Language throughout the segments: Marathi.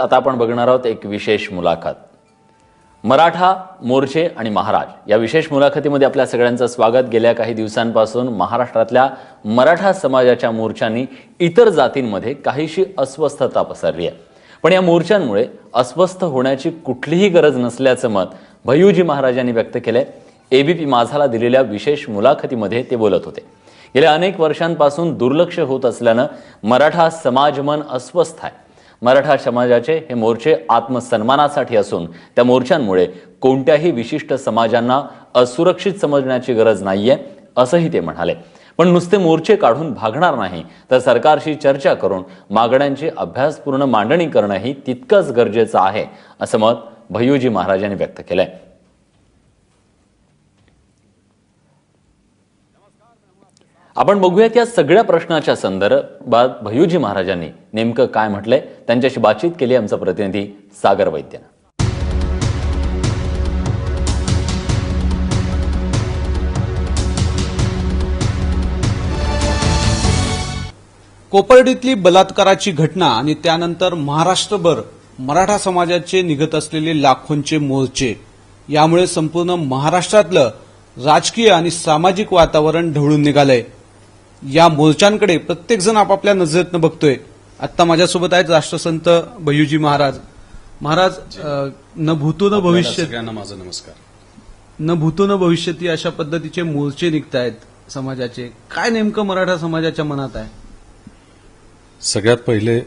आता आपण बघणार आहोत एक विशेष मुलाखत. मराठा मोर्चे आणि महाराज या विशेष मुलाखतीमध्ये आपल्या सगळ्यांचं स्वागत. गेल्या काही दिवसांपासून महाराष्ट्रातल्या मराठा समाजाच्या मोर्चांनी इतर जातींमध्ये काहीशी अस्वस्थता पसरली आहे. पण या मोर्चांमुळे अस्वस्थ होण्याची कुठलीही गरज नसल्याचं मत भय्यूजी महाराजांनी व्यक्त केलंय. एबीपी माझाला दिलेल्या विशेष मुलाखतीमध्ये ते बोलत होते. गेल्या अनेक वर्षांपासून दुर्लक्ष होत असल्यानं मराठा समाजमन अस्वस्थ आहे. मराठा समाजाचे हे मोर्चे आत्मसन्मानासाठी असून त्या मोर्चांमुळे कोणत्याही विशिष्ट समाजांना असुरक्षित समजण्याची गरज नाहीये असंही ते म्हणाले. पण नुसते मोर्चे काढून भागणार नाही तर सरकारशी चर्चा करून मागण्यांची अभ्यासपूर्ण मांडणी करणंही तितकंच गरजेचं आहे असं मत भय्यूजी महाराजांनी व्यक्त केलंय. आपण बघूयात या सगळ्या प्रश्नाच्या संदर्भात भय्यूजी महाराजांनी नेमकं काय म्हटलंय? त्यांच्याशी बातचीत केली आमचा प्रतिनिधी सागर वैद्यनं कोपर्डीतली बलात्काराची घटना आणि त्यानंतर महाराष्ट्रभर मराठा समाजाचे निघत असलेले लाखोंचे मोर्चे यामुळे संपूर्ण महाराष्ट्रातलं राजकीय आणि सामाजिक वातावरण ढवळून निघालंय. या मोर्चांकडे प्रत्येकजण आपापल्या नजरेतनं बघतोय. आता माझ्यासोबत आहेत राष्ट्रसंत भय्यूजी महाराज. महाराज न भूतो न भविष्य सगळ्यांना माझा नमस्कार. न भूतो न भविष्यती अशा पद्धतीचे मोर्चे निघतायत समाजाचे. काय नेमकं मराठा समाजाच्या मनात आहे? सगळ्यात पहिले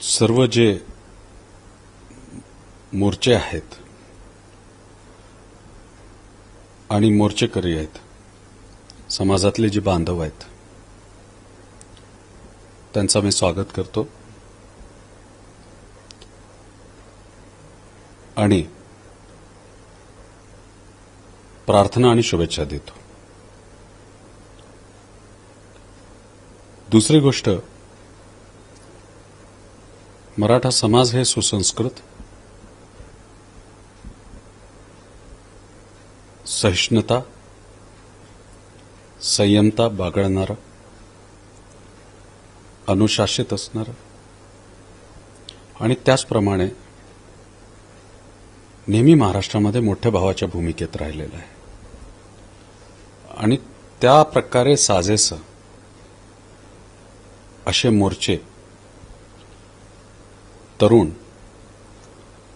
सर्व जे मोर्चे आहेत आणि मोर्चेकरी आहेत समाजातले जे बांधव आहेत त्यांचं मी स्वागत करतो. आणि प्रार्थना आणि शुभेच्छा देतो. दुसरी गोष्ट मराठा समाज हे सुसंस्कृत सहिष्णुता संयमता बागळणारा अनुशासित असणारा. आणि त्याचप्रमाणे नेहमी महाराष्ट्रामध्ये मोठ्या भावाच्या भूमिकेत राहिलेलं आहे. आणि त्या प्रकारे साजेस असे मोर्चे तरुण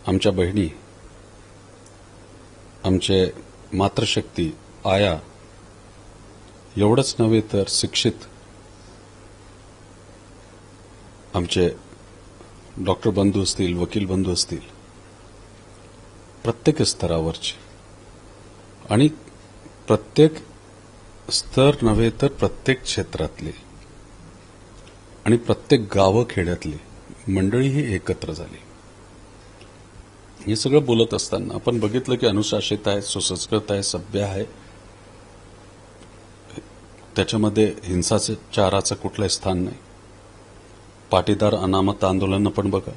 आमच्या बहिणी आमचे मातृशक्ती आया एवढंच नव्हे तर शिक्षित आमचे डॉक्टर बंधू असतील वकील बंधू असतील प्रत्येक स्तरावरचे. आणि प्रत्येक स्तर नव्हे तर प्रत्येक क्षेत्रातले आणि प्रत्येक गावं खेड्यातली मंडळी ही एकत्र झाली. हे सगळं बोलत असताना आपण बघितलं की अनुशासित आहे सुसंस्कृत आहे सभ्य आहे. त्याच्यामध्ये हिंसाचाराचं कुठलंही स्थान नाही. पाटीदार अनामत आंदोलन पण बघा.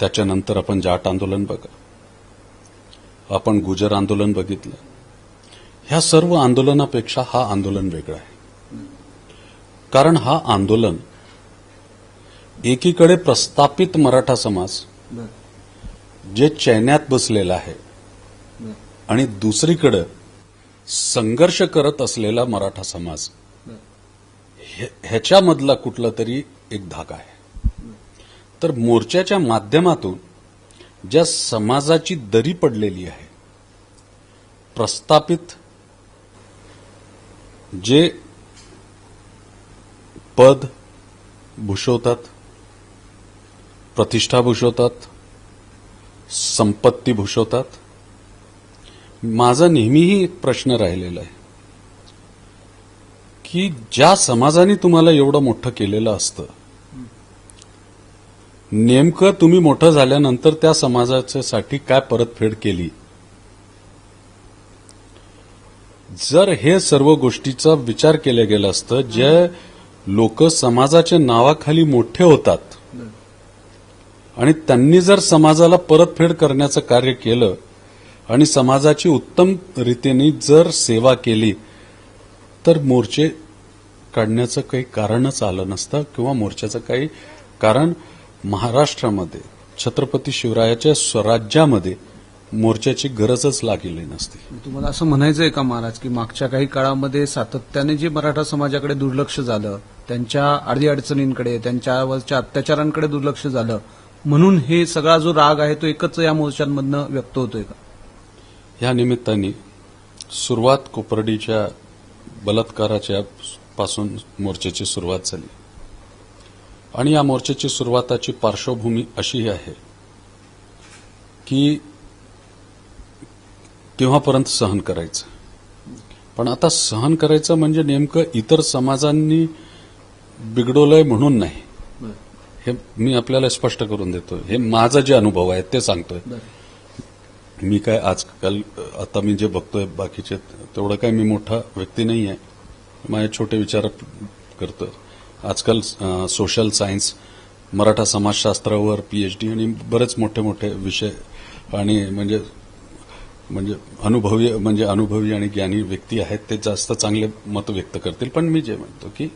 त्याच्यानंतर आपण जाट आंदोलन बघा. आपण गुजर आंदोलन बघितलं. ह्या सर्व आंदोलनापेक्षा हा आंदोलन वेगळं आहे. कारण हा आंदोलन एकीकडे प्रस्थापित मराठा समाज जे चैन्यात बसलेला आहे आणि दुसरीकडे संघर्ष करत असलेला मराठा समाज ह्याच्यामधला कुठला तरी एक धागा आहे. तर मोर्चाच्या माध्यमातून ज्या समाजाची दरी पडलेली आहे प्रस्थापित जे पद भूषवतात प्रतिष्ठा भूषवतात संपत्ती भूषवतात माझा नेहमीही एक प्रश्न राहिलेला आहे. की ज्या समाजाने तुम्हाला एवढं मोठं केलेलं असतं नेमकं तुम्ही मोठं झाल्यानंतर त्या समाजाच्यासाठी काय परतफेड केली? जर हे सर्व गोष्टीचा विचार केला गेला असतं जे लोक समाजाच्या नावाखाली मोठे होतात आणि त्यांनी जर समाजाला परतफेड करण्याचं कार्य केलं आणि समाजाची उत्तम रीतीने जर सेवा केली तर मोर्चे काढण्याचं काही कारणच आलं नसतं किंवा मोर्चाचं काही कारण महाराष्ट्रामध्ये छत्रपती शिवरायाच्या स्वराज्यामध्ये मोर्चाची गरजच लागली नसती. तुम्हाला असं म्हणायचंय का महाराज की मागच्या काही काळामध्ये सातत्याने जे मराठा समाजाकडे दुर्लक्ष झालं त्यांच्या अडीअडचणींकडे त्यांच्यावरच्या अत्याचारांकडे दुर्लक्ष झालं म्हणून हे सगळा जो राग आहे तो एकच या मोर्चांमधनं व्यक्त होतोय का? या निमित्ताने सुरुवात कोपर्डीच्या बलात्काराच्या पासून मोर्चाची सुरुवात झाली. आणि या मोर्चाची सुरुवाताची पार्श्वभूमी अशी आहे की केव्हापर्यंत सहन करायचं. पण आता सहन करायचं म्हणजे नेमकं इतर समाजांनी बिघडवलंय म्हणून नाही. हे मी आपल्याला स्पष्ट करून देतो हे माझा जे अनुभव आहे ते सांगतोय. मी काय आजकाल आता मी जे बघतोय बाकीचे तेवढं काय मी मोठा व्यक्ती नाही आहे माझे छोटे विचार करतो आजकाल सोशल सायन्स मराठा समाजशास्त्रावर पीएचडी आणि बरेच मोठे मोठे विषय आणि म्हणजे म्हणजे अनुभवी म्हणजे अनुभवी आणि ज्ञानी व्यक्ती आहेत ते जास्त चांगले मत व्यक्त करतील. पण मी जे म्हणतो की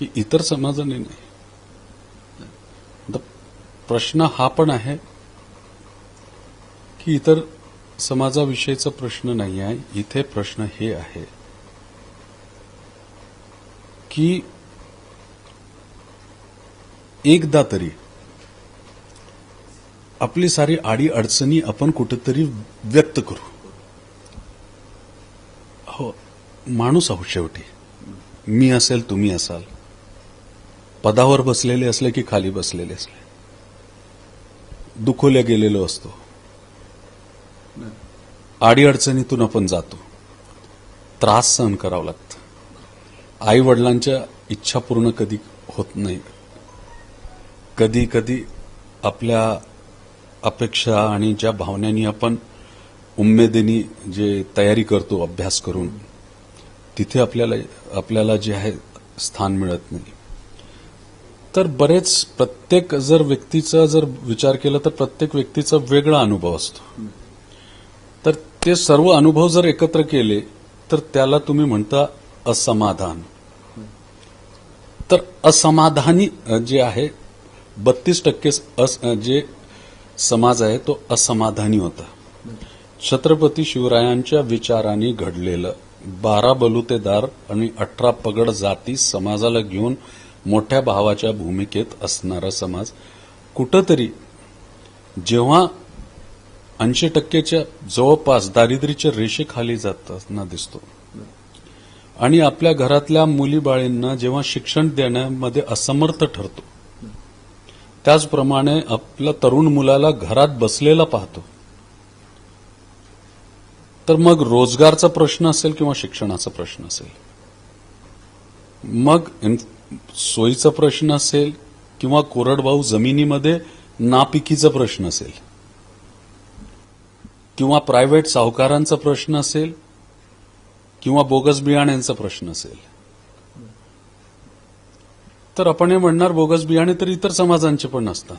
की इतर समाजाने नाही. प्रश्न हा पण आहे की इतर समाजाविषयीचा प्रश्न नाही आहे इथे प्रश्न हे आहे की एकदा तरी आपली सारी आडी अडचणी आपण कुठेतरी व्यक्त करू. हो माणूस आहोत शेवटी. मी असेल तुम्ही असाल. पदावर बसलेले असले की खाली बसलेले असले. दुखवल्या गेलेलो असतो. अडीअडचणीतून आपण जातो. त्रास सहन करावा लागतं. आई वडिलांच्या इच्छा पूर्ण कधी होत नाही. कधी कधी आपल्या अपेक्षा आणि ज्या भावनांनी आपण उमेदीने जे तयारी करतो अभ्यास करून तिथे आपल्याला आपल्याला जे आहे स्थान मिळत नाही. तर बरेच प्रत्येक जर व्यक्तीचा जर विचार केला तर प्रत्येक व्यक्तीचा वेगळा अनुभव असतो. ते सर्व अनुभव जर एकत्र केले तर त्याला तुम्ही म्हणता असमाधान. तर असमाधानी जे आहे बत्तीस टक्के अस- जे समाज आहे तो असमाधानी होता. छत्रपती शिवरायांच्या विचाराने घडलेलं बारा बलुतेदार आणि अठरा पगड जाती समाजाला घेऊन मोठ्या भावाच्या भूमिकेत असणारा समाज कुठंतरी जेव्हा ऐंशी टक्केच्या जवळपास दारिद्र्याच्या रेषेखाली जाताना दिसतो. आणि आपल्या घरातल्या मुलीबाळींना जेव्हा शिक्षण देण्यामध्ये असमर्थ ठरतो त्याचप्रमाणे आपल्या तरुण मुलाला घरात बसलेला पाहतो तर मग रोजगारचा प्रश्न असेल किंवा शिक्षणाचा प्रश्न असेल? मग सोयीचा प्रश्न असेल किंवा कोरडवाहू जमिनीमध्ये नापिकीचा प्रश्न असेल? किंवा प्रायव्हेट सावकारांचा प्रश्न असेल किंवा बोगस बियाण्यांचा प्रश्न असेल. तर आपण हे म्हणणार बोगस बियाणे तर इतर समाजांचे पण असतात.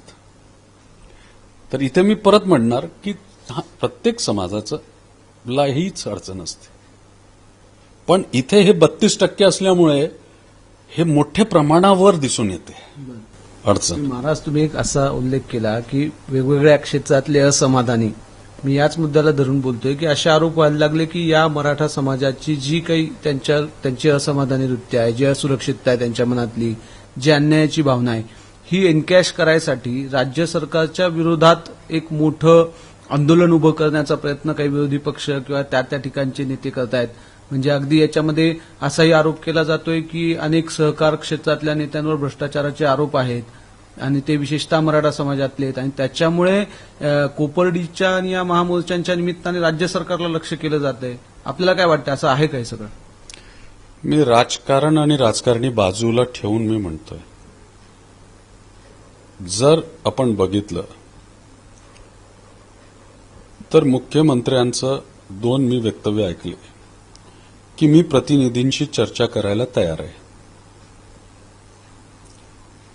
तर इथे मी परत म्हणणार की प्रत्येक समाजाचं ला हीच अडचण असते. पण इथे हे बत्तीस टक्के असल्यामुळे हे मोठ्या प्रमाणावर दिसून येते. अडचण. महाराज तुम्ही एक असा उल्लेख केला की वेगवेगळ्या क्षेत्रातले असमाधानी मी याच मुद्द्याला धरून बोलतोय की असे आरोप व्हायला लागले की या मराठा समाजाची जी काही त्यांच्या त्यांची असमाधानी वृत्ती आहे जी असुरक्षितता आहे त्यांच्या मनातली जी अन्यायाची भावना आहे ही एनकॅश करायसाठी राज्य सरकारच्या विरोधात एक मोठं आंदोलन उभं करण्याचा प्रयत्न काही विरोधी पक्ष किंवा त्या त्या ठिकाणचे नेते करतायत. म्हणजे अगदी याच्यामध्ये असाही आरोप केला जातोय की अनेक सहकार क्षेत्रातल्या नेत्यांवर भ्रष्टाचाराचे आरोप आहेत. आणि ते विशेषतः मराठा समाजातले आहेत. आणि त्याच्यामुळे कोपर्डीच्या आणि या महामोर्चांच्या निमित्ताने राज्य सरकारला लक्ष केलं जात आहे आपल्याला काय वाटतं असं आहे काय सगळं? मी राजकारण आणि राजकारणी बाजूला ठेवून मी म्हणतोय. जर आपण बघितलं तर मुख्यमंत्र्यांचं दोन मी वक्तव्य ऐकले की मी प्रतिनिधींशी चर्चा करायला तयार आहे.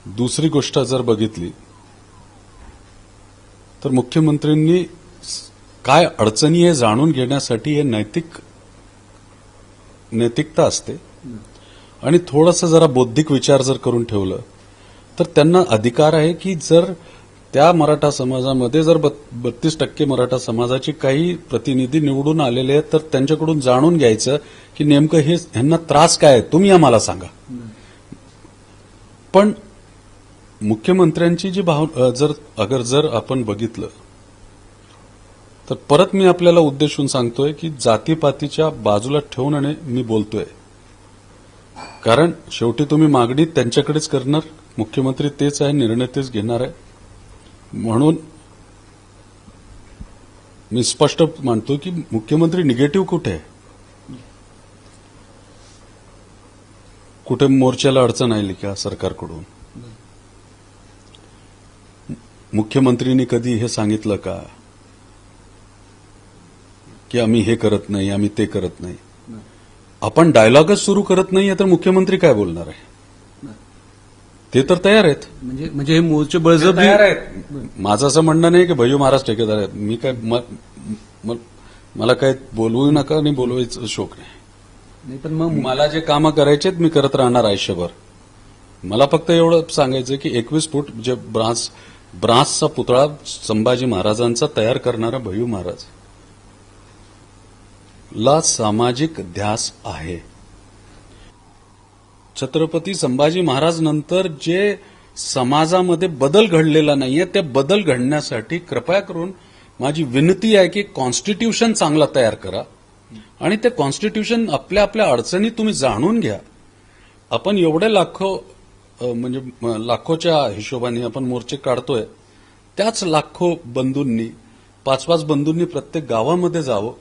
दुसरी गोष्ट जर बघितली तर मुख्यमंत्र्यांनी काय अडचणी आहे जाणून घेण्यासाठी हे नैतिक नैतिकता असते. आणि थोडंसं जरा बौद्धिक विचार जर करून ठेवलं तर त्यांना अधिकार आहे की जर त्या मराठा समाजामध्ये जर बत्तीस टक्के मराठा समाजाची काही प्रतिनिधी निवडून आलेले आहेत तर त्यांच्याकडून जाणून घ्यायचं की नेमकं हे ह्यांना त्रास काय आहे तुम्ही आम्हाला सांगा. पण मुख्यमंत्र्यांची जी भाव जर अगर जर आपण बघितलं तर परत मी आपल्याला उद्देशून सांगतोय की जातीपातीच्या बाजूला ठेवून आणि मी बोलतोय. कारण शेवटी तुम्ही मागणी त्यांच्याकडेच करणार मुख्यमंत्री तेच आहे निर्णय तेच घेणार आहे. म्हणून मी स्पष्ट मानतो की मुख्यमंत्री निगेटिव्ह कुठे आहे? कुठे मोर्चाला अडचण आली का सरकारकडून? मुख्यमंत्रींनी कधी हे सांगितलं का? की आम्ही हे करत नाही आम्ही ते करत नाही. आपण डायलॉगच सुरू करत नाहीये तर मुख्यमंत्री काय बोलणार आहे? ते तर तयार आहेत. म्हणजे म्हणजे हे मोर्चे बळजबरी माझं असं म्हणणं नाही की भैयू महाराज ठेकेदार आहेत. मी काय मला काय बोलवू नका आणि बोलवायचं शोक नाही. नाही पण मग मला जे कामं करायचे मी करत राहणार आयुष्यभर. मला फक्त एवढं सांगायचं की एकवीस फूट जे ब्रास ब्रासचा पुतळा संभाजी महाराजांचा तयार करणारा भयू महाराज. ला सामाजिक ध्यास आहे. छत्रपती संभाजी महाराज नंतर जे समाजामध्ये बदल घडलेला नाहीये ते बदल घडण्यासाठी कृपया करून माझी विनंती आहे की कॉन्स्टिट्यूशन चांगला तयार करा आणि ते कॉन्स्टिट्यूशन आपल्या आपल्या अडचणी तुम्ही जाणून घ्या. आपण एवढे लाखो म्हणजे लाखोच्या हिशोबाने आपण मोर्चे काढतोय. त्याच लाखो बंधूंनी पाच पाच बंधूंनी प्रत्येक गावामध्ये जावं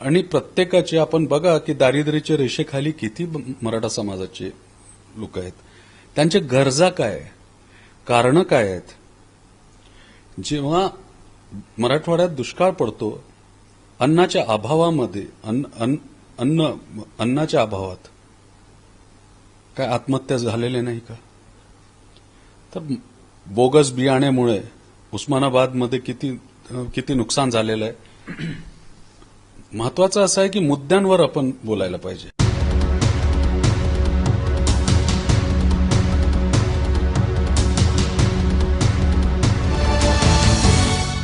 आणि प्रत्येकाचे आपण बघा की दारिद्र्याच्या रेषेखाली किती मराठा समाजाचे लोक आहेत. त्यांच्या गरजा काय आहे? कारणं काय आहेत? जेव्हा मराठवाड्यात दुष्काळ पडतो अन्नाच्या अभावामध्ये अन्न अन्न अन्न अन्नाच्या अभावात काय आत्महत्या झालेल्या नाही का? तर बोगस बियाण्यामुळे उस्मानाबादमध्ये किती किती नुकसान झालेलं आहे? महत्वाचं असं आहे की मुद्द्यांवर आपण बोलायला पाहिजे.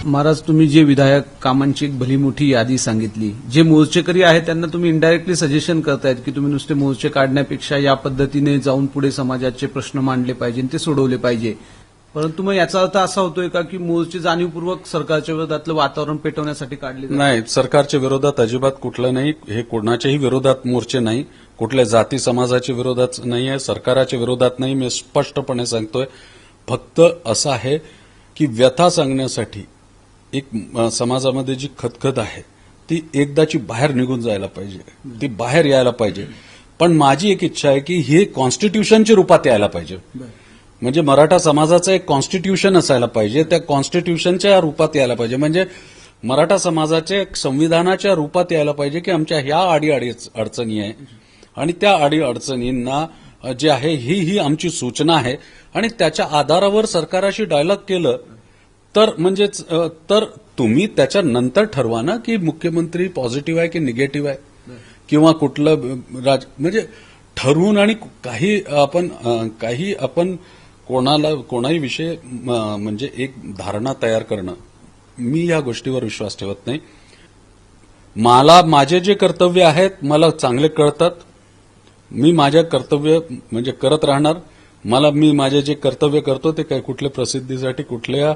महाराज तुम्ही जे विधायक कामांची एक भली मोठी यादी सांगितली जे मोर्चेकरी आहेत त्यांना तुम्ही इनडायरेक्टली सजेशन करतायत की तुम्ही नुसते मोर्चे काढण्यापेक्षा या पद्धतीने जाऊन पुढे समाजाचे प्रश्न मांडले पाहिजे ते सोडवले पाहिजे. परंतु मग याचा अर्थ असा होतोय का की मोर्चे जाणीवपूर्वक सरकारच्या विरोधातलं वातावरण पेटवण्यासाठी काढले नाही सरकारच्या विरोधात अजिबात कुठलं नाही हे कोणाच्याही विरोधात मोर्चे नाही कुठल्या जाती समाजाच्या विरोधात नाही आहे सरकाराच्या विरोधात नाही मी स्पष्टपणे सांगतोय. फक्त असं आहे की व्यथा सांगण्यासाठी एक समाजामध्ये जी खतखत आहे ती एकदाची बाहेर निघून जायला पाहिजे. ती बाहेर यायला पाहिजे. पण माझी एक इच्छा आहे की हे कॉन्स्टिट्यूशनच्या रूपात यायला पाहिजे. म्हणजे मराठा समाजाचं एक कॉन्स्टिट्यूशन असायला पाहिजे त्या कॉन्स्टिट्यूशनच्या रूपात यायला पाहिजे. म्हणजे मराठा समाजाचे एक संविधानाच्या रूपात यायला पाहिजे की आमच्या ह्या आडी अडचणी आहे. आणि त्या आडी अडचणींना जे आहे ही ही आमची सूचना आहे. आणि त्याच्या आधारावर सरकाराशी डायलॉग केलं तर म्हणजेच तर तुम्ही त्याच्यानंतर ठरवा ना की मुख्यमंत्री पॉझिटिव्ह आहे की निगेटिव्ह आहे? किंवा कुठलं राज म्हणजे ठरवून आणि काही आपण काही आपण कोणाला कोणाही विषय म्हणजे एक धारणा तयार करणं मी या गोष्टीवर विश्वास ठेवत नाही. मला माझे जे कर्तव्य आहेत मला चांगले कळतात. मी माझ्या कर्तव्य म्हणजे करत राहणार. मला मी माझे जे कर्तव्य करतो ते काही कुठल्या प्रसिद्धीसाठी कुठल्या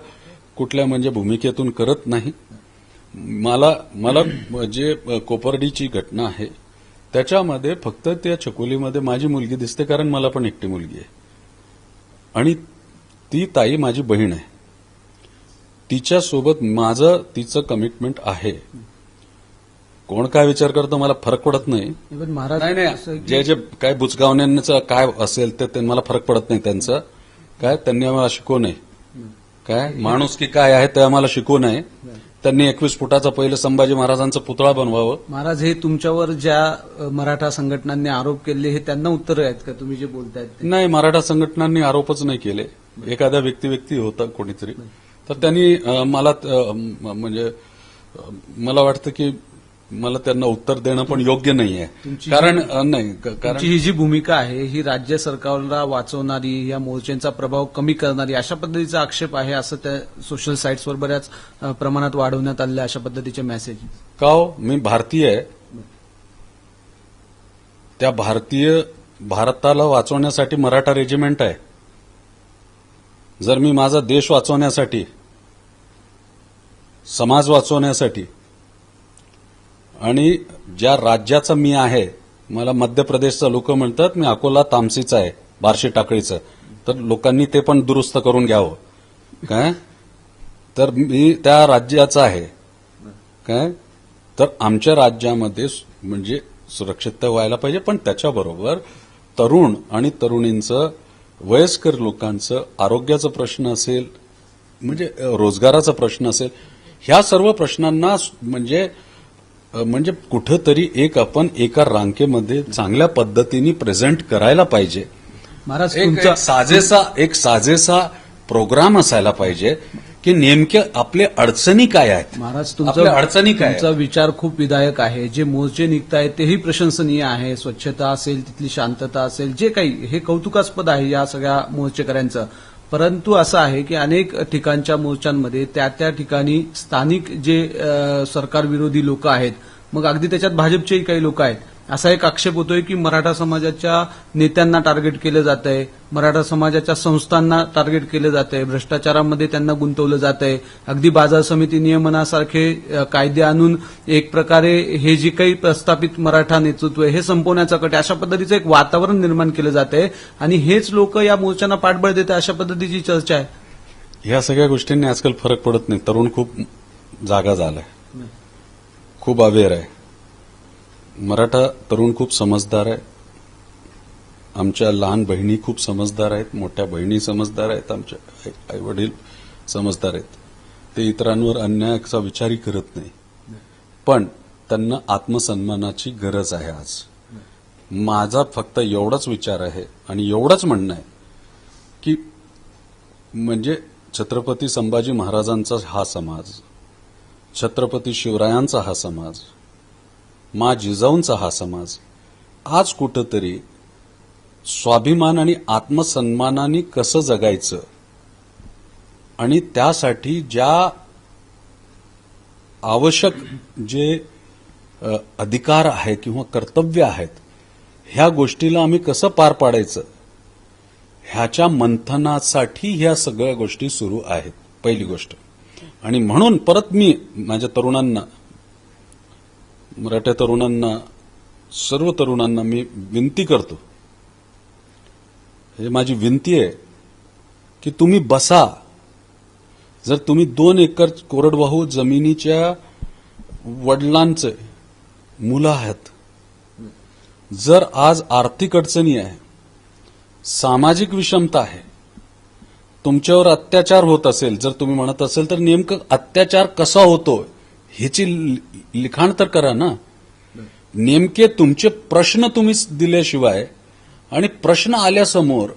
कुठल्या म्हणजे भूमिकेतून करत नाही. मला मला जे कोपर्डीची घटना आहे त्याच्यामध्ये फक्त त्या छकोलीमध्ये माझी मुलगी दिसते कारण मला पण एकटी मुलगी आहे. आणि ती ताई माझी बहीण आहे. तिच्यासोबत माझं तिचं कमिटमेंट आहे. कोण काय विचार करतो मला फरक पडत नाही. नाही जे जे काय बुचगावण्यांचं काय असेल ते मला फरक पडत नाही त्यांचं. काय त्यांनी आम्हाला शिकवू नये. काय? माणूस की काय आहे ते आम्हाला शिकवू नये. त्यांनी एकवीस फुटाचा पहिले संभाजी महाराजांचा पुतळा बनवावं. महाराज हे तुमच्यावर ज्या मराठा संघटनांनी आरोप केले हे त्यांना उत्तर आहेत का? तुम्ही जे बोलतायत नाही मराठा संघटनांनी आरोपच नाही केले. एखाद्या व्यक्ती व्यक्ती होता कोणीतरी. तर त्यांनी मला म्हणजे मला वाटतं की मला त्यांना उत्तर देणं पण योग्य नाही आहे कारण नाही कारण ही जी भूमिका आहे ही राज्य सरकारला वाचवणारी या मोर्चांचा प्रभाव कमी करणारी अशा पद्धतीचा आक्षेप आहे असं त्या सोशल साईट्सवर बऱ्याच प्रमाणात वाढवण्यात आलेले अशा पद्धतीचे मेसेज का हो? मी भारतीय आहे. त्या भारतीय भारताला वाचवण्यासाठी मराठा रेजिमेंट आहे. जर मी माझा देश वाचवण्यासाठी समाज वाचवण्यासाठी आणि ज्या राज्याचं मी आहे मला मध्य प्रदेशचं लोक म्हणतात मी अकोला तामसीचा आहे बार्शी टाकळीचं. तर लोकांनी ते पण दुरुस्त करून घ्यावं. काय? तर मी त्या राज्याचा आहे. काय? तर आमच्या राज्यामध्ये म्हणजे सुरक्षितता व्हायला पाहिजे पण त्याच्याबरोबर तरुण आणि तरुणींचं वयस्कर लोकांचं आरोग्याचा प्रश्न असेल म्हणजे रोजगाराचा प्रश्न असेल ह्या सर्व प्रश्नांना म्हणजे म्हणजे कुठंतरी एक आपण एका रांकेमध्ये चांगल्या पद्धतीने प्रेझेंट करायला पाहिजे. महाराज तुमचा साजेसा एक साजेसा प्रोग्राम असायला पाहिजे की नेमक्या आपल्या अडचणी काय आहेत? महाराज आपल्या अडचणी काय आहेत? तुमचा विचार खूप विधायक आहे. जे मोर्चे निघतायत तेही प्रशंसनीय आहे. स्वच्छता असेल तिथली शांतता असेल जे काही हे कौतुकास्पद आहे या सगळ्या मोर्चेकऱ्यांचं. परंतु असं आहे की अनेक ठिकाणच्या मोर्चांमध्ये त्या त्या ठिकाणी स्थानिक जे सरकारविरोधी लोक आहेत मग अगदी त्याच्यात भाजपचेही काही लोक आहेत असा एक आक्षेप होतोय की मराठा समाजाच्या नेत्यांना टार्गेट केलं जात आहे मराठा समाजाच्या संस्थांना टार्गेट केलं जात आहे भ्रष्टाचारामध्ये त्यांना गुंतवलं जात आहे अगदी बाजार समिती नियमनासारखे कायदे आणून एक प्रकारे हे जे काही प्रस्थापित मराठा नेतृत्व आहे हे संपवण्याचा कट. अशा पद्धतीचं एक वातावरण निर्माण केलं जात आहे आणि हेच लोक या मोर्चांना पाठबळ देत अशा पद्धतीची चर्चा आहे. ह्या सगळ्या गोष्टींनी आजकाल फरक पडत नाही. तरुण खूप जागा झालाय. खूप अवेअर आहे. मराठा तरुण खूप समजदार आहे. आमच्या लहान बहिणी खूप समजदार आहेत मोठ्या बहिणी समजदार आहेत आमच्या आईवडील समजदार आहेत. ते इतरांवर अन्यायाचा विचारही करत नाही. पण त्यांना आत्मसन्मानाची गरज आहे आज. माझा फक्त एवढाच विचार आहे आणि एवढंच म्हणणं आहे की म्हणजे छत्रपती संभाजी महाराजांचा हा समाज छत्रपती शिवरायांचा हा समाज मा जिजाऊंचा हा समाज. आज कुठंतरी स्वाभिमान आणि आत्मसन्मानाने कसं जगायचं? आणि त्यासाठी ज्या आवश्यक जे अधिकार आहे किंवा कर्तव्य आहेत ह्या गोष्टीला आम्ही कसं पार पाडायचं? ह्याच्या मंथनासाठी ह्या सगळ्या गोष्टी सुरू आहेत पहिली गोष्ट. आणि म्हणून परत मी माझ्या तरुणांना मराठा तरुणांना सर्व तरुणांना मी विनंती करतो. हे माझी विनंती आहे की तुम्ही बसा. जर तुम्ही दोन एकर कोरडवाहू जमिनीच्या वडिलांचे मुलं आहेत जर आज आर्थिक अडचणी आहे सामाजिक विषमता आहे तुमच्यावर अत्याचार होत असेल जर तुम्ही म्हणत असेल तर नेमकं अत्याचार कसा होतो ह्याची लिखाण तर करा ना. नेमके तुमचे प्रश्न तुम्ही दिल्याशिवाय आणि प्रश्न आल्यासमोर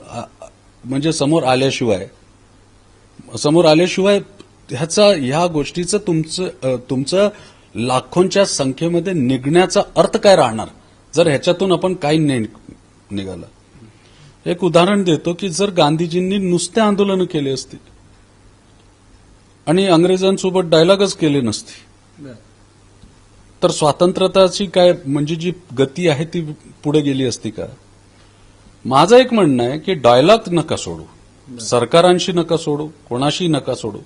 म्हणजे समोर आल्याशिवाय समोर आल्याशिवाय ह्याचा ह्या गोष्टीचं तुमचं तुमचं लाखोंच्या संख्येमध्ये निघण्याचा अर्थ काय राहणार? जर ह्याच्यातून आपण काही नाही निघालं. एक उदाहरण देतो की जर गांधीजींनी नुसते आंदोलन केले असते आणि अंग्रेजांसोबत डायलॉगच केले नसते तर स्वातंत्र्याची काय म्हणजे जी गती आहे ती पुढे गेली असती का? माझं एक म्हणणं आहे की डायलॉग नका सोडू. सरकारांशी नका सोडू कोणाशी नका सोडू.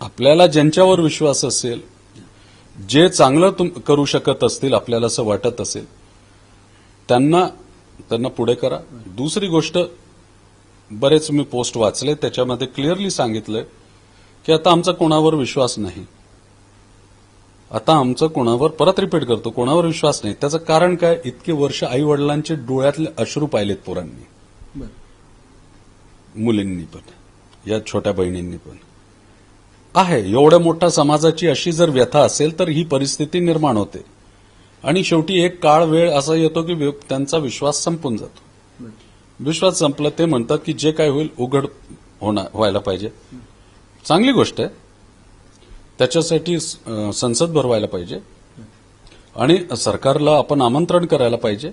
आपल्याला ज्यांच्यावर विश्वास असेल जे चांगलं तुम करू शकत असतील आपल्याला असं वाटत असेल त्यांना त्यांना पुढे करा. दुसरी गोष्ट बरेच मी पोस्ट वाचले त्याच्यामध्ये क्लिअरली सांगितलंय की आता आमचा कोणावर विश्वास नाही. आता आमचं कोणावर परत रिपीट करतो कोणावर विश्वास नाही. त्याचं कारण काय? इतके वर्ष आई वडिलांचे डोळ्यातले अश्रू पाहिलेत पोरांनी. मुलींनी पण. या छोट्या बहिणींनी पण. आहे एवढ्या मोठ्या समाजाची अशी जर व्यथा असेल तर ही परिस्थिती निर्माण होते. आणि शेवटी एक काळ वेळ असा येतो की त्यांचा विश्वास संपून जातो. विश्वास संपला ते म्हणतात की जे काय होईल उघड होणार व्हायला पाहिजे. चांगली गोष्ट आहे. त्याच्यासाठी संसद भरवायला पाहिजे. आणि सरकारला आपण आमंत्रण करायला पाहिजे.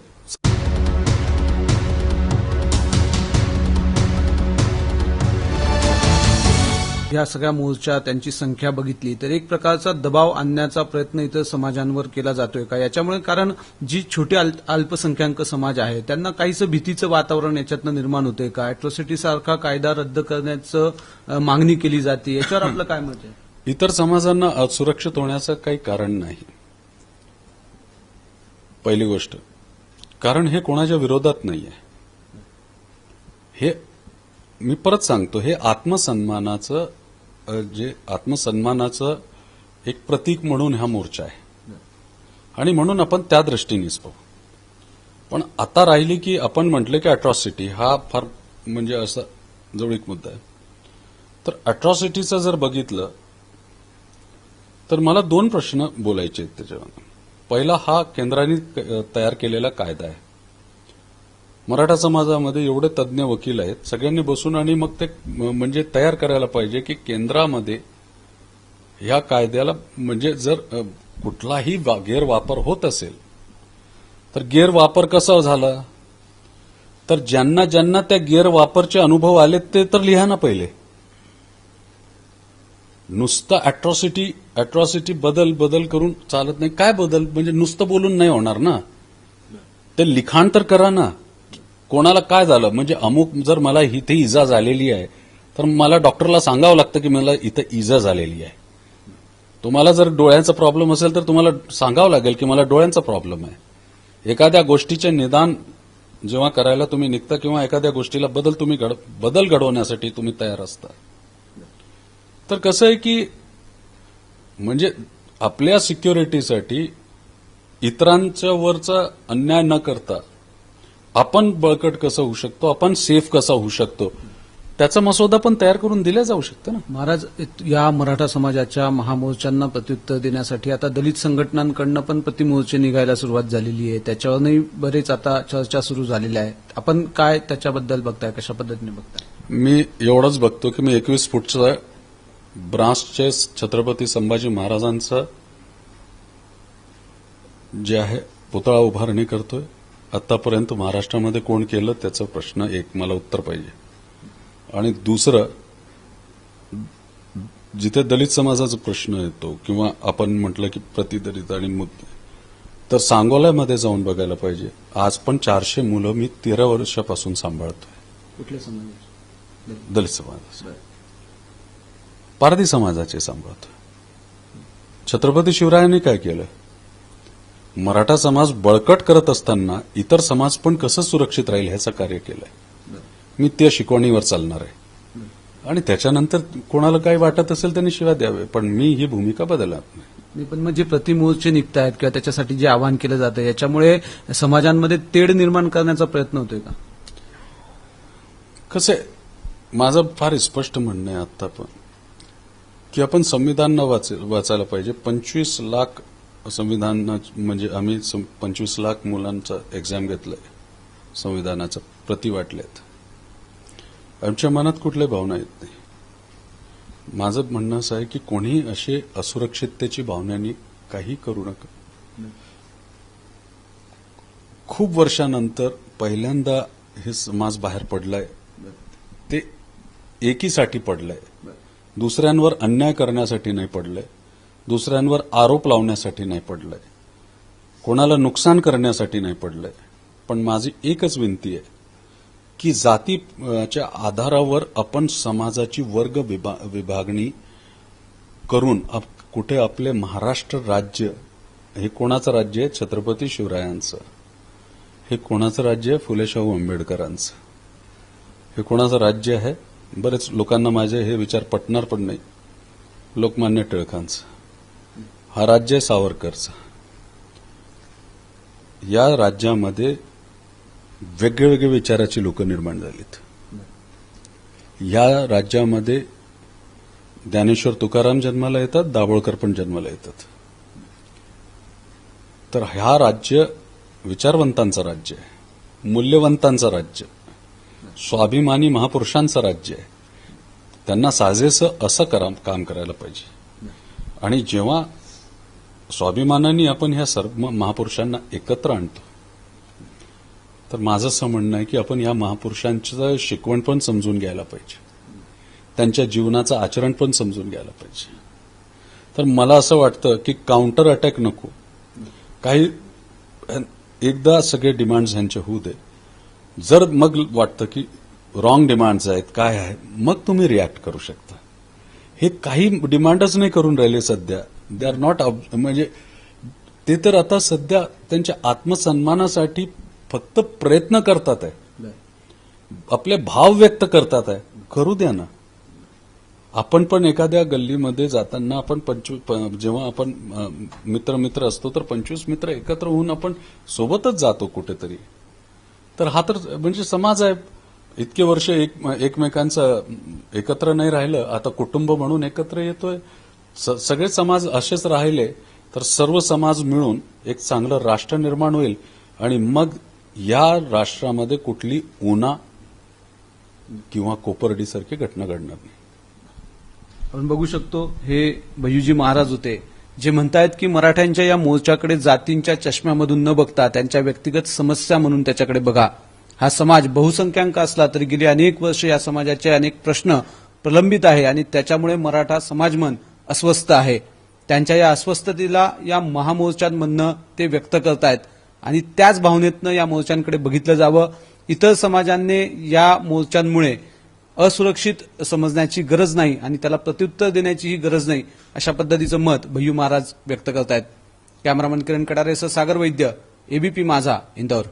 या सगळ्या मोर्चा त्यांची संख्या बघितली तर एक प्रकारचा दबाव आणण्याचा प्रयत्न इथं समाजांवर केला जातोय का? याच्यामुळे कारण जी छोटी अल्प- अल्पसंख्याक समाज आहे त्यांना काहीसं भीतीचं वातावरण याच्यातनं निर्माण होतंय का? अॅट्रॉसिटी सारखा कायदा रद्द करण्याचं मागणी केली जाते. याच्यावर आपलं काय मत आहे? इतर समाजांना असुरक्षित होण्याचं काही कारण नाही. पहिली गोष्ट कारण हे कोणाच्या विरोधात नाहीये. हे मी परत सांगतो हे आत्मसन्मानाचं जे आत्मसन्मानाचं एक प्रतीक म्हणून हा मोर्चा आहे. आणि म्हणून आपण त्या दृष्टीनेच पाहू. पण आता राहिली की आपण म्हटलं की अट्रॉसिटी हा फार म्हणजे असा जवळीक मुद्दा आहे. तर अट्रॉसिटीचं जर बघितलं तर मला दोन प्रश्न बोलायचे आहेत त्याच्यावर. पहिला हा केंद्राने तयार केलेला कायदा आहे. मराठा समाजामध्ये एवढे तज्ज्ञ वकील आहेत सगळ्यांनी बसून आणि मग ते म्हणजे तयार करायला पाहिजे की केंद्रामध्ये ह्या कायद्याला म्हणजे जर कुठलाही गैरवापर होत असेल तर गैरवापर कसा झाला? तर ज्यांना ज्यांना त्या गैरवापरचे अनुभव आले ते तर लिहा ना पहिले. नुसतं अट्रॉसिटी अट्रॉसिटी बदल बदल करून चालत नाही. काय बदल? म्हणजे नुसतं बोलून नाही होणार ना? ते लिखाण तर करा ना. कोणाला काय झालं? म्हणजे अमुक जर मला इथे इजा झालेली आहे तर मला डॉक्टरला सांगावं लागतं की मला इथं इजा झालेली आहे. तुम्हाला जर डोळ्याचा प्रॉब्लेम असेल तर तुम्हाला सांगावं लागेल की मला डोळ्यांचा प्रॉब्लेम आहे. एखाद्या गोष्टीचे निदान जेव्हा करायला तुम्ही निघता किंवा एखाद्या गोष्टीला बदल तुम्ही गड़, बदल घडवण्यासाठी तुम्ही तयार असता. तर कसं आहे की म्हणजे आपल्या सिक्युरिटीसाठी इतरांच्या वरचा अन्याय न करता आपण बळकट कसं होऊ शकतो आपण सेफ कसा होऊ शकतो त्याचा मसोदा पण तयार करून दिला जाऊ शकतो ना. महाराज या मराठा समाजाच्या महामोर्चांना प्रत्युत्तर देण्यासाठी आता दलित संघटनांकडनं पण प्रतिमोर्चे निघायला सुरुवात झालेली आहे. त्याच्यावरही बरेच आता चर्चा सुरू झालेल्या आहेत. आपण काय त्याच्याबद्दल बघताय? कशा पद्धतीने बघताय? मी एवढंच बघतो की मी एकवीस फूटचं ब्रासचे छत्रपती संभाजी महाराजांचं जे आहे पुतळा उभारणी करतोय. आतापर्यंत महाराष्ट्रामध्ये कोण केलं त्याचा प्रश्न एक मला उत्तर पाहिजे. आणि दुसरं जिथे दलित समाजाचा प्रश्न येतो किंवा आपण म्हटलं की प्रतिदलित आणि मुद्दे तर सांगोल्यामध्ये जाऊन बघायला पाहिजे. आज पण चारशे मुलं मी तेरा वर्षापासून सांभाळतोय. कुठल्या समाजाचे? दलित समाजाचे. पारधी समाजाचे सांभाळतो छत्रपती शिवरायांनी काय केलं? मराठा समाज बळकट करत असताना इतर समाज पण कसं सुरक्षित राहील ह्याचं कार्य केलंय. मी त्या शिकवणीवर चालणार आहे. आणि त्याच्यानंतर कोणाला काही वाटत असेल त्यांनी शिवाय द्यावे पण मी ही भूमिका बदलणार नाही. पण मग जे प्रतिमोर्चे निघत आहेत किंवा त्याच्यासाठी जे आवाहन केलं जातं याच्यामुळे समाजांमध्ये तेढ निर्माण करण्याचा प्रयत्न होतोय का? कसं आहे, माझं फार स्पष्ट म्हणणं आहे आता पण. की आपण संविधान न वाचायला पाहिजे. पंचवीस लाख संविधान म्हणजे आम्ही सं- पंचवीस लाख मुलांचा एक्झाम घेतलंय. संविधानाचं प्रति वाटलेत. आमच्या मनात कुठल्या भावना येत नाही. माझं म्हणणं असं आहे की कोणी असे असुरक्षिततेची भावनांनी काही करू नका. खूप वर्षानंतर पहिल्यांदा हे समाज बाहेर पडलाय. ते एकीसाठी पडलंय. दुसऱ्यांवर अन्याय करण्यासाठी नाही पडलंय दुसऱ्यांवर आरोप लावण्यासाठी नाही पडलंय कोणाला नुकसान करण्यासाठी नाही पडलंय पण माझी एकच विनंती आहे की जातीच्या आधारावर आपण समाजाची वर्ग विभा- विभागणी करून आप- कुठे आपले महाराष्ट्र राज्य हे कोणाचं राज्य आहे? छत्रपती शिवरायांचं. हे कोणाचं राज्य आहे? फुले शाहू आंबेडकरांचं. हे कोणाचं राज्य आहे? बरेच लोकांना माझे हे विचार पटणार पण नाही. लोकमान्य टिळकांचं. हा राज्य सावरकरचा. या राज्यामध्ये वेगवेगळे विचाराची लोक निर्माण झालीत. या राज्यामध्ये ज्ञानेश्वर तुकाराम जन्माला येतात दाभोळकर पण जन्माला येतात. तर हा राज्य विचारवंतांचं राज्य आहे मूल्यवंतांचं राज्य. स्वाभिमानी महापुरुषांचं राज्य आहे. त्यांना साजेसं असं करा काम करायला पाहिजे. आणि जेव्हा स्वाभिमानाने आपण ह्या सर्व महापुरुषांना एकत्र आणतो तर माझं असं म्हणणं आहे की आपण या महापुरुषांचं शिकवण पण समजून घ्यायला पाहिजे. त्यांच्या जीवनाचं आचरण पण समजून घ्यायला पाहिजे. तर मला असं वाटतं की काउंटर अटॅक नको. काही एकदा सगळे डिमांड्स ह्यांचे होऊ दे जर मग वाटतं की रॉंग डिमांड्स आहेत काय आहे मग तुम्ही रिॲक्ट करू शकता. हे काही डिमांडच नाही करून राहिले सध्या. दे आर नॉट म्हणजे ते तर आता सध्या त्यांच्या आत्मसन्मानासाठी फक्त प्रयत्न करतात आहे. आपले भाव व्यक्त करतात आहे. करू द्या ना. आपण पण एखाद्या गल्लीमध्ये जाताना आपण पंचवीस जेव्हा आपण मित्र मित्र असतो तर पंचवीस मित्र एकत्र होऊन आपण सोबतच जातो कुठेतरी. तर हा तर म्हणजे समाज आहे. इतके वर्ष एक एकमेकांचं एकत्र नाही राहिलं. आता कुटुंब म्हणून एकत्र येतोय. स- सगळे समाज असेच राहिले. तर सर्व समाज मिळून एक चांगलं राष्ट्र निर्माण होईल. आणि मग या राष्ट्रामध्ये कुठली उना किंवा कोपर्डीसारखी घटना घडणार नाही. आपण बघू शकतो हे भयूजी महाराज होते. जे म्हणतायत की मराठ्यांच्या या मोर्चाकडे जातींच्या चष्म्यामधून न बघता त्यांच्या व्यक्तिगत समस्या म्हणून त्याच्याकडे बघा. हा समाज बहुसंख्याक असला तरी गेली अनेक वर्ष या समाजाचे अनेक प्रश्न प्रलंबित आहे आणि त्याच्यामुळे मराठा समाजमन अस्वस्थ आहे. त्यांच्या या अस्वस्थतेला या महामोर्चांमधनं ते व्यक्त करतायत. आणि त्याच भावनेतनं या मोर्चांकडे बघितलं जावं. इतर समाजांनी या मोर्चांमुळे असुरक्षित समजण्याची गरज नाही आणि त्याला प्रत्युत्तर देण्याचीही गरज नाही अशा पद्धतीचं मत भय्यू महाराज व्यक्त करतायत. कॅमेरामन किरण कडारेसह सागर वैद्य एबीपी माझा इंदौर.